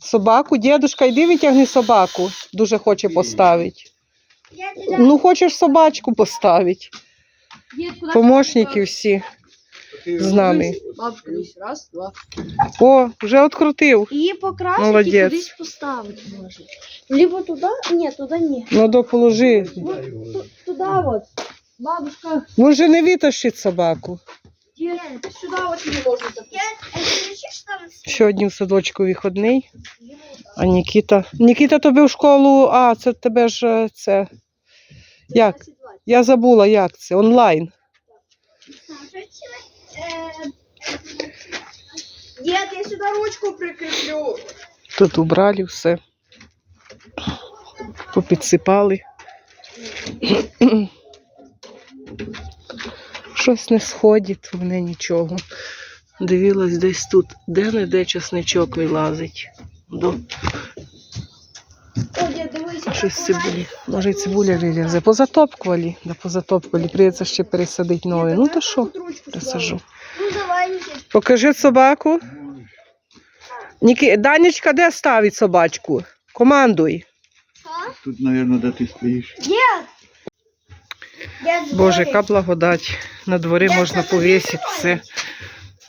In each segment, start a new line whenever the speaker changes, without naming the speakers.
Собаку, дідушка, йди витягни собаку. Дуже хоче поставити. Ну, хочеш собачку поставити. Помощники всі з нами.
Бабушка. Раз, два.
О, вже відкрутив.
Її покрасити
Молодець.
і кудись поставити можна. Либо туди, ні, туди ні.
Ну, доположи.
Ну, ту- туди от. Бабушка,
Він же не витащить собаку.
Сюда очень не можно запустить.
Сьогодні в садочку вихідний. А Нікіта. Нікіта тобі в школу. А, це тебе ж е, це. Як? Я забула, як це. Онлайн.
Дед, я сюда ручку прикреплю.
Тут убрали все. Попідсипали. Щось не сходить в мене нічого. Дивилась десь тут, де-не-де часничок вилазить. До
дивися.
щось цибулі. Може, й цибуля вилізе. Позатопкували, да позатопкували. Прийдеться ще пересадити новий. Ну то що, пересажу.
Ну.
Покажи собаку. Ніки... Данечка, де ставить собачку? Командуй.
Тут, наверное, де ти стоїш.
Дід!
Боже, яка благодать. На дворі можна повісити все.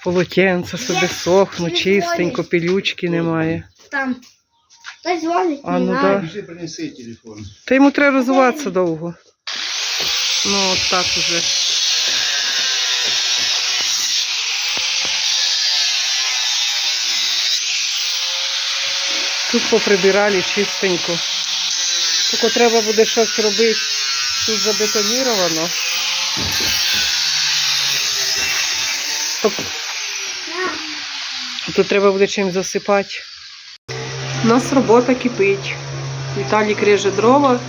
Полотенце собі сохнуть, чистенько, пилючки немає.
Там. Дзвонить,
А, ну да.
Принеси телефон.
Та йому треба розвиватися довго. Ну, от так уже. Тут поприбирали чистенько. Тільки треба буде щось робити. Тут забетоніровано. Тут треба буде чим засипати. У нас робота кипить. Віталік реже дрова,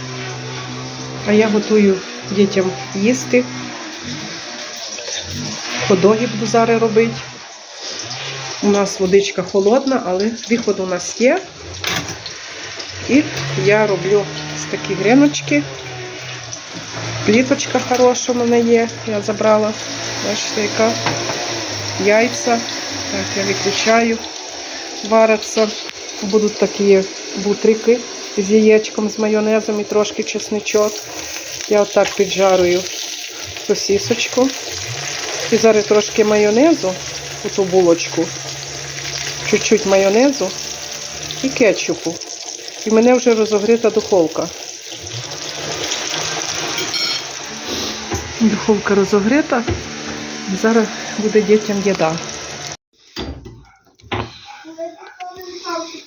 а я готую дітям їсти. Ходоги буду зараз робити. У нас водичка холодна, але виход у нас є. І я роблю ось такі гріночки. Пліточка хороша в мене є, я забрала. Бачите, яка яйця. Так, я виключаю, варяться. Будуть такі бутрики з яєчком, з майонезом і трошки чесничок. Я отак піджарую сосісочку. І зараз трошки майонезу у ту булочку, чуть-чуть майонезу і кетчупу. І мене вже розогріта духовка. Духовка розогріта. Зараз буде дітям їда.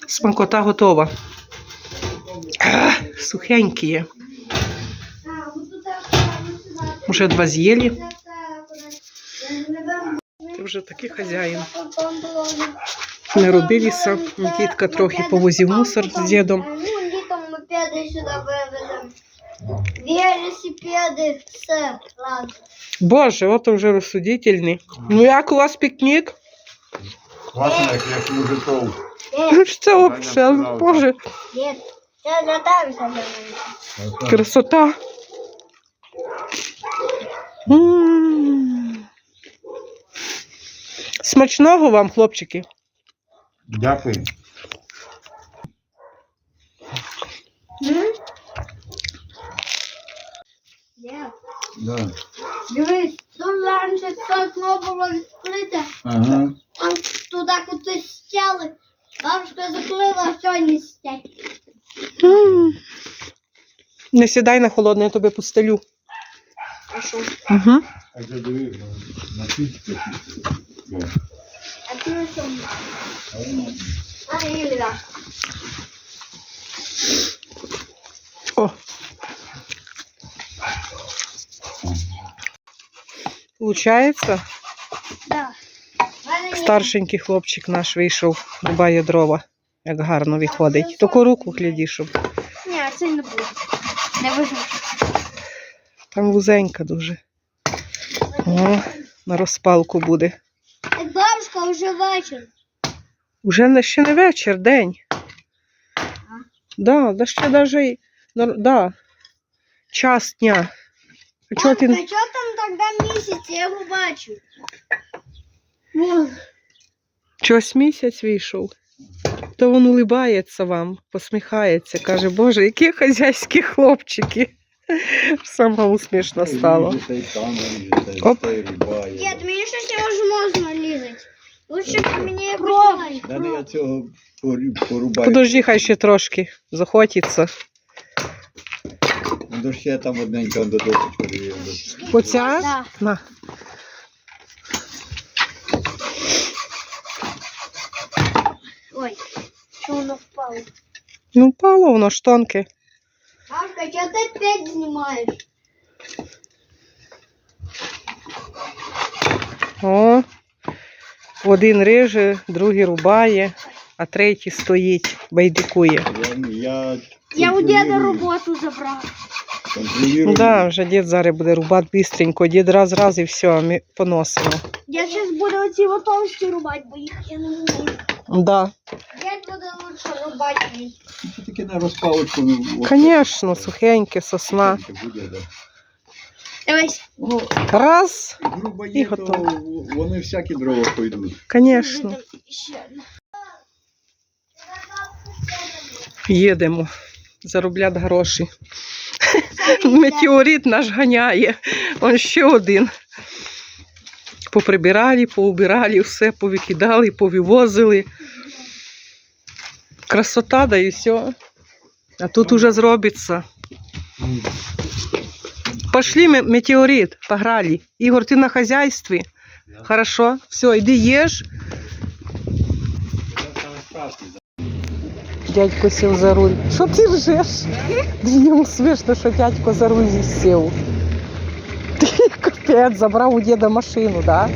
Смакота готова. Сухенькі є. Уже два з'їли. Ти вже такий хазяїн. Не робилися. Нікітка трохи повозив мусор з дідом.
Ну, літом мопеди сюди вивеземо. Велосипеди, все, ладно.
Боже, от вже розсудительний. Ну як у вас пікнік?
Класно, як як мужиков.
Дід,
Що це взагалі? Боже,
дід, я затавився для мене.
красота. М. Смачного вам, хлопчики.
Дякую. Да.
дивись, тут раніше це окно було відкрите,
Ага.
а туди кудись стяли. Бабушка закрила, а сьогодні стять.
Не сідай на холодне, я тобі постелю. Угу.
А це диви, на пічку.
А ти на чому? А, Ілля.
О. Получається,
Да.
Старшенький хлопчик наш вийшов, рубає дрова. Як гарно виходить. Тільки руку гляді, щоб
Ні, це не буде. Не вижу.
там вузенька дуже. О, на розпалку буде.
Так бабушка вже вечір.
Уже ще не вечір, день. Да, да ще ну, да. час дня. А чого ти...
що там тоді місяць? Я його бачу. Вон.
Чогось місяць вийшов. То він улибається вам, посміхається, каже, Боже, які хазяйські хлопчики. Сама усмішно стало. Оп.
Дед, мені щось невозможно лізати. Лучше б мені якось...
Да не я цього порубаю.
Подожди, хай ще трошки захотіться.
Ну, ще там одненька до досочку дивив.
Оця?
Да.
На.
Ой, що воно впало?
Ну, впало воно ж тонке.
Машка, чого ти опять знімаєш?
О, один реже, другий рубає, а третій стоїть, байдикує.
Я, я,
Я у деда роботу забрав.
Ну да, вже дід зараз буде рубати бистренько, дід раз раз і все, ми поносимо.
Я зараз буду оці готовості рубати, бо їх я не вмію.
Да.
Дед буде лучше рубати.
Це таки на розпалочку.
Звісно, сухеньке, сосна.
Буде, Ну,
Раз,
грубо
І
є, то
готово.
вони всякі дрова пойдуть.
звісно. Їдемо. Зароблять гроші. Метеорит наш ганяє. Он ще один. Поприбирали, поубирали, все повикидали, повивозили. Красота, да і все. А тут уже зробиться. Пошли, метеорит, пограли. Ігор, ти на хазяйстві? Хорошо, все, йди їж. Дядько сів за руль. Що ти ржеш? Йому смішно, що дядько за руль сів. Ти капець, забрав у діда машину, да?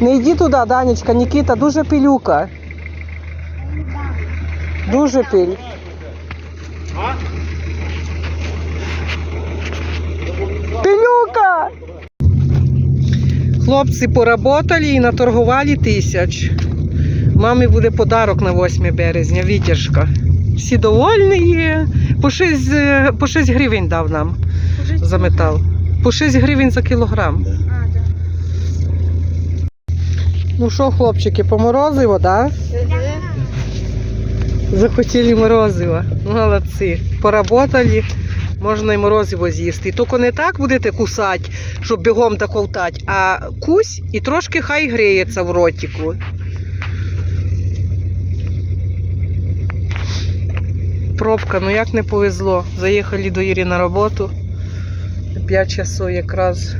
Не йди туди, Данечка, Нікіта, дуже пилюка. Дуже пиль. Пилюка! Хлопці поработали і наторгували тисяч. Мамі буде подарок на 8 березня, витяжка. Всі довольні є. По 6, е, по 6 гривень дав нам за метал. По 6 гривень за кілограм. Ну що, хлопчики, по морозиво, так? Да? Захотіли морозиво. Молодці. Поработали, можна і морозиво з'їсти. Тільки не так будете кусати, щоб бігом так ковтати, а кусь і трошки хай гріється в ротику. Пробка, ну як не повезло. Заїхали до Ірі на роботу. 5 часов якраз.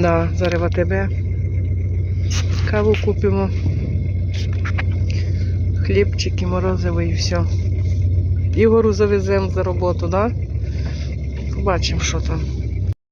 Да, зараз АТБ. Каву купимо. Хлібчики, морозиво і все. Ігору завеземо за роботу, да? Побачимо, що там.